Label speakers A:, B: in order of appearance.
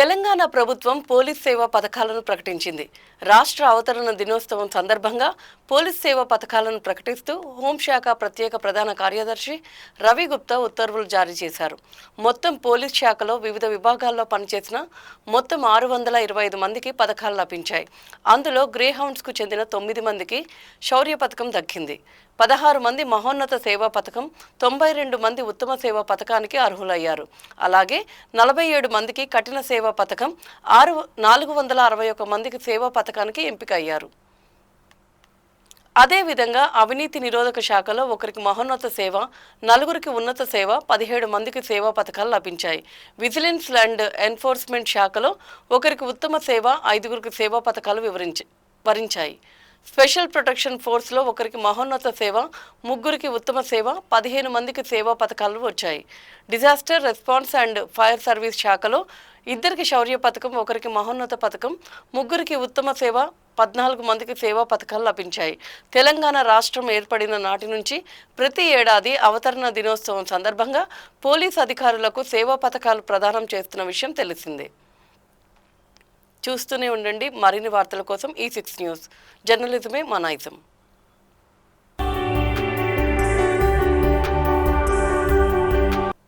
A: తెలంగాణ ప్రభుత్వం పోలీస్ సేవ పథకాలను ప్రకటించింది. రాష్ట్ర అవతరణ దినోత్సవం సందర్భంగా పోలీస్ సేవ పథకాలను ప్రకటిస్తూ హోంశాఖ ప్రత్యేక ప్రధాన కార్యదర్శి రవి గుప్తా ఉత్తర్వులు జారీ చేశారు. మొత్తం పోలీస్ శాఖలో వివిధ విభాగాల్లో పనిచేసిన మొత్తం ఆరు వందల ఇరవై ఐదు మందికి పథకాలు లభించాయి. అందులో గ్రే హౌండ్స్కు చెందిన తొమ్మిది మందికి శౌర్య పథకం దక్కింది. పదహారు మంది మహోన్నత సేవా పథకం తొంభై రెండు మంది ఉత్తమ సేవా పథకానికి అర్హులయ్యారు. అలాగే నలభై ఏడు మందికి కఠిన సేవా పథకం ఆరు నాలుగు వందల అరవై ఒక మందికి సేవా పథకానికి ఎంపిక అయ్యారు అదేవిధంగా అవినీతి నిరోధక శాఖలో ఒకరికి మహోన్నత సేవ నలుగురికి ఉన్నత సేవ పదిహేడు మందికి సేవా పథకాలు లభించాయి. విజిలెన్స్ అండ్ ఎన్ఫోర్స్మెంట్ శాఖలో ఒకరికి ఉత్తమ సేవ ఐదుగురికి సేవా పథకాలు వివరించి వరించాయి. స్పెషల్ ప్రొటెక్షన్ ఫోర్స్లో ఒకరికి మహోన్నత సేవ ముగ్గురికి ఉత్తమ సేవ పదిహేను మందికి సేవా పథకాలు వచ్చాయి. Disaster response and fire service శాఖలో ఇద్దరికి శౌర్య పథకం ఒకరికి మహోన్నత పథకం ముగ్గురికి ఉత్తమ సేవ పద్నాలుగు మందికి సేవా పథకాలు లభించాయి. తెలంగాణ రాష్ట్రం ఏర్పడిన నాటి నుంచి ప్రతి ఏడాది అవతరణ దినోత్సవం సందర్భంగా పోలీస్ అధికారులకు సేవా పథకాలు ప్రదానం చేస్తున్న విషయం తెలిసిందే. చూస్తూనే ఉండండి. మరిన్ని వార్తల కోసం ఈ సిక్స్ న్యూస్. జర్నలిజమే మా